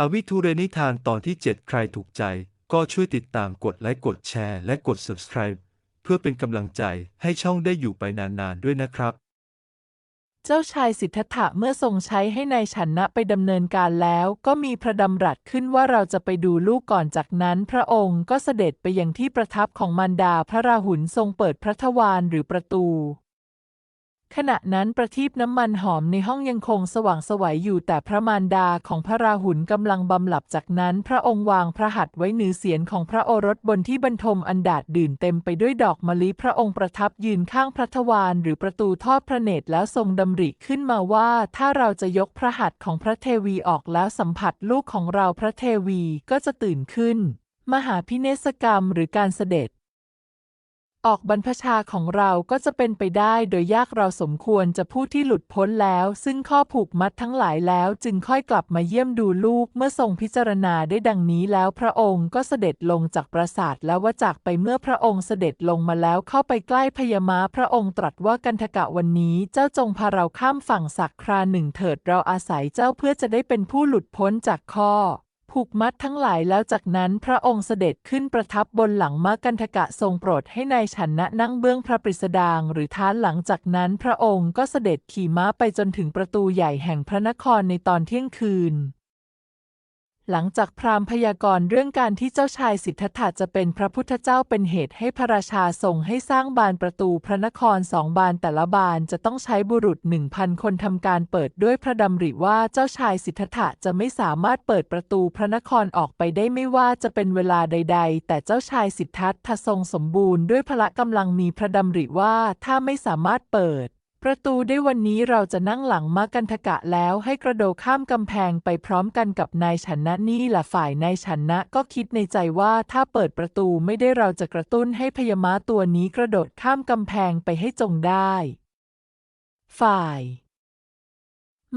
อวิทูเรนิทานตอนที่ 7 ใครถูกใจ ก็ช่วยติดตามกดไลค์กดแชร์และกด subscribe เพื่อเป็นกำลังใจให้ช่องได้อยู่ไปนานๆด้วยนะครับ เจ้าชายสิทธัตถะเมื่อทรงใช้ให้ในายฉันนะไปดำเนินการแล้ว ก็มีพระดำรัสขึ้นว่าเราจะไปดูลูกก่อนจากนั้น พระองค์ก็เสด็จไปยังที่ประทับของมารดาพระราหุลทรงเปิดพระทวารหรือประตู ขณะนั้นประทีปน้ำมันหอมในห้องยังคงสว่างสวัยอยู่แต่พระมารดาของพระราหุลกำลังบำหลับจากนั้น พระองค์วางพระหัตถ์ไว้เหนือเสียนของพระโอรสบนที่บรรทมอันดาดดื่นเต็มไปด้วยดอกมะลิพระองค์ประทับยืนข้างพระทวารหรือประตูทอดพระเนตรแล้วทรงดำริขึ้นมาว่าถ้าเราจะยกพระหัตถ์ของพระเทวีออกแล้วสัมผัสลูกของเราพระเทวีก็จะตื่นขึ้น มหาพิเนศกรรมหรือการเสด็จ ออกบรรพชาของเราก็จะเป็นไปได้โดยยากเราสมควรจะผู้ที่หลุดพ้นแล้ว ซึ่งข้อผูกมัดทั้งหลายแล้วจึงค่อยกลับมาเยี่ยมดูลูกเมื่อทรงพิจารณาได้ดังนี้แล้วพระองค์ก็เสด็จลงจากปราสาทแล้วว่าจากไปเมื่อพระองค์เสด็จลงมาแล้วเข้าไปใกล้พญามาพระองค์ตรัสว่ากันทกะวันนี้เจ้าจงพาเราข้ามฝั่งสักคราหนึ่งเถิดเราอาศัยเจ้าเพื่อจะได้เป็นผู้หลุดพ้นจากข้อ ผูกมัดทั้งหลายแล้วจากนั้นพระองค์เสด็จขึ้นประทับบนหลังม้ากันทกะทรงโปรดให้นายชันนะนั่งเบื้องพระปริสดางหรือท้านหลังจากนั้นพระองค์ก็เสด็จขี่ม้าไปจนถึงประตูใหญ่แห่งพระนครในตอนเที่ยงคืน หลังจากพราหมณ์พยากรณ์เรื่องการที่เจ้าชายสิทธัตถะจะเป็นพระพุทธเจ้าเป็นเหตุให้พระราชาทรงให้สร้างบานประตูพระนครสองบานแต่ละบานจะต้องใช้บุรุษหนึ่งพันคนทำการเปิดด้วยพระดำริว่าเจ้าชายสิทธัตถะจะไม่สามารถเปิดประตูพระนครออกไปได้ไม่ว่าจะเป็นเวลาใด ๆ แต่เจ้าชายสิทธัตถะทรงสมบูรณ์ด้วยพละกำลังมีพระดำริว่าถ้าไม่สามารถเปิด ประตูได้วันนี้เราจะนั่งหลังมากันทกะแล้วให้กระโดดข้ามกำแพงไปพร้อมกันกับนายชนะนี่แหละฝ่ายนายชนะก็คิดในใจว่าถ้าเปิดประตูไม่ได้เราจะกระตุ้นให้พญาม้าตัวนี้กระโดดข้ามกำแพงไปให้จงได้ ฝ่าย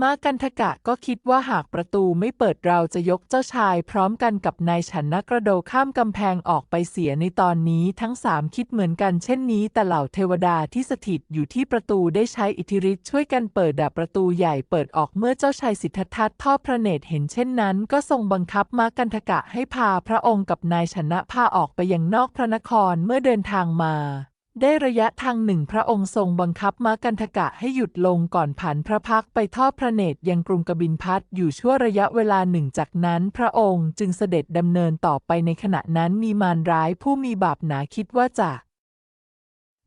มากันทกะก็คิดว่าหากประตูไม่เปิดเราจะยกเจ้าชายพร้อมกันกับนายฉันนะกระโดดข้ามกำแพงออกไปเสียในตอนนี้ทั้งสามคิดเหมือนกันเช่นนี้ แต่เหล่าเทวดาที่สถิตอยู่ที่ประตูได้ใช้อิทธิฤทธิ์ช่วยกันเปิดดับประตูใหญ่เปิดออกเมื่อเจ้าชายสิทธัตถะทอดพระเนตรเห็นเช่นนั้น ก็ทรงบังคับมากันทกะให้พาพระองค์กับนายชนะพาออกไปยังนอกพระนครเมื่อเดินทางมา ได้ระยะทางหนึ่งพระองค์ทรงบังคับม้ากันทกะให้หยุดลงก่อนผันพระพักไปทอดพระเนตรยังกรุงกบินพัทอยู่ชั่วระยะเวลาหนึ่งจากนั้นพระองค์จึงเสด็จดำเนินต่อไปในขณะนั้นมีมารร้ายผู้มีบาปหนาคิดว่าจะ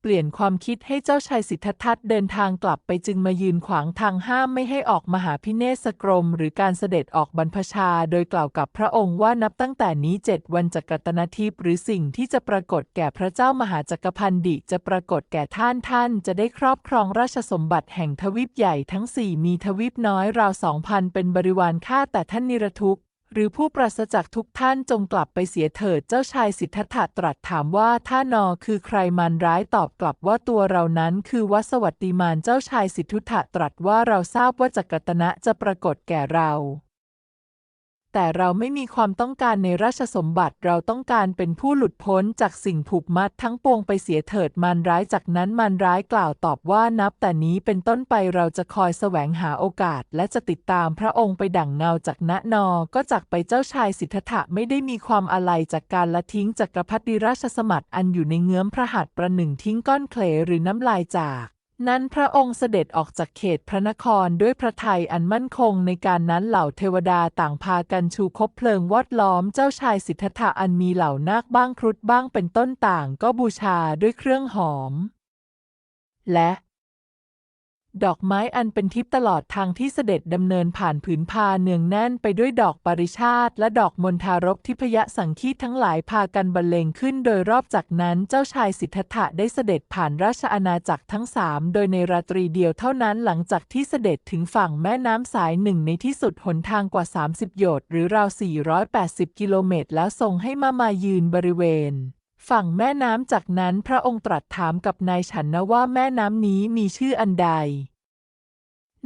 เปลี่ยนความคิดให้เจ้าชายสิทธัตถะเดินทางกลับไปจึงมายืนขวางทางห้ามไม่ให้ออกมหาพิเนศกรม หรือการเสด็จออกบรรพชา โดยกล่าวกับพระองค์ว่านับตั้งแต่นี้เจ็ดวันจักรตนาทิพย์หรือสิ่งที่จะปรากฏแก่พระเจ้ามหาจักรพันดิจะปรากฏแก่ท่านท่าน จะได้ครอบครองราชสมบัติแห่งทวีปใหญ่ทั้งสี่มีทวีปน้อยราวสองพันเป็นบริวารข้าแต่ท่านนิรทุกข์ หรือผู้ปราศจากทุกท่านจงกลับไปเสียเถิดเจ้าชายสิทธัตถะตรัสถามว่าท่านอคือใครมารร้ายตอบกลับว่าตัวเรานั้นคือวัสวัตติมานเจ้าชายสิทธุถะตรัสว่าเราทราบว่าจักรตนะจะปรากฏแก่เรา แต่เราไม่มีความต้องการในราชสมบัติเราต้องการเป็นผู้หลุดพ้นจากสิ่งผูกมัดทั้งปวงไปเสียเถิดมารร้ายจากนั้นมารร้ายกล่าวตอบว่านับแต่นี้เป็นต้นไปเราจะคอยแสวงหาโอกาส และจะติดตามพระองค์ไปดั่งเงาจากณนอ ก็จากไปเจ้าชายสิทธัตถะไม่ได้มีความอาลัยจากการละทิ้งจักรพรรดิราชสมบัติอันอยู่ในเงื้อมพระหัตถ์ประหนึ่งทิ้งก้อนเคลหรือน้ำลายจาก นั้นพระองค์เสด็จออกจากเขตพระนครด้วยพระทัยอันมั่นคงในการนั้นเหล่าเทวดาต่างพากันชูคบเพลิงวอดล้อมเจ้าชายสิทธัตถะอันมีเหล่านาคบ้างครุฑบ้างเป็นต้นต่างก็บูชาด้วยเครื่องหอม และ ดอกไม้อันเป็นทิพย์ตลอดทางที่เสด็จดำเนินผ่านผืนพาเนืองแน่นไปด้วยดอกปริชาติและดอกมณฑารกทิพยสังคีตทั้งหลายพากันบรรเลงขึ้นโดยรอบจากนั้นเจ้าชายสิทธัตถะได้เสด็จผ่านราชอาณาจักรทั้งสามโดยในราตรีเดียวเท่านั้นหลังจากที่เสด็จถึงฝั่งแม่น้ำสายหนึ่งในที่สุดหนทางกว่า 30 โยชน์หรือราว 480 กิโลเมตรแล้วทรงให้มามายืนบริเวณ ฝั่งแม่น้ำจากนั้นพระองค์ตรัสถามกับนายฉันนะว่าแม่น้ำนี้มีชื่ออันใด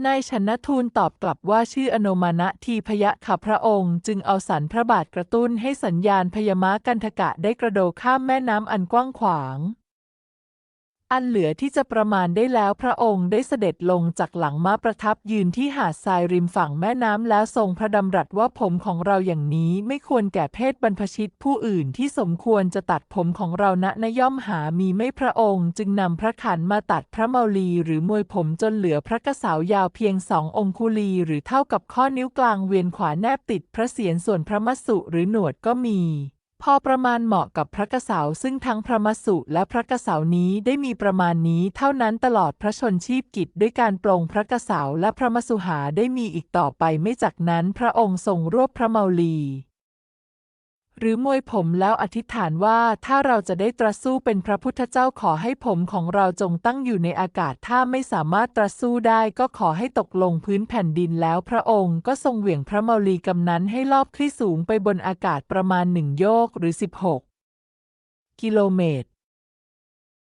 นายชนทูลตอบกลับว่าชื่ออโนมานะทีพยะขับพระองค์ จึงเอาสันพระบาทกระตุ้นให้สัญญาณพยามะกันทกะได้กระโดดข้ามแม่น้ำอันกว้างขวาง อันเหลือที่จะประมาณได้แล้วพระองค์ได้เสด็จลงจากหลังม้าประทับยืนที่หาดทรายริมฝั่งแม่น้ำแล้วทรงพระดำรัสว่าผมของเราอย่างนี้ไม่ควรแก่เพศบรรพชิตผู้อื่นที่สมควรจะตัดผมของเราณนย่อมหามีไม่พระองค์จึงนำพระขันมาตัดพระเมาลีหรือมวยผมจนเหลือพระกระสาวยาวเพียงสององคุลีหรือเท่ากับข้อนิ้วกลางเวียนขวาแนบติดพระเศียรส่วนพระมัสสุหรือหนวดก็มี พอประมาณเหมาะกับพระกระเสาซึ่งทั้งพระมสุและพระกระเสานี้ได้มีประมาณนี้เท่านั้นตลอดพระชนชีพกิจด้วยการปลงพระกระเสาและพระมัสสุหาได้มีอีกต่อไปไม่จากนั้นพระองค์ทรงรวบพระเมาลี หรือมวยผมแล้วอธิษฐานว่าถ้าเราจะได้ตรัสู้เป็นพระพุทธเจ้าขอให้ผมของเราจงตั้งอยู่ในอากาศถ้าไม่สามารถตรัสู้ได้ก็ขอให้ตกลงพื้นแผ่นดินแล้วพระองค์ก็ทรงเหวี่ยงพระเมาลีกำนั้นให้ลอบคลี่สูงไปบนอากาศประมาณหนึ่งโยกหรือ 16 กิโลเมตร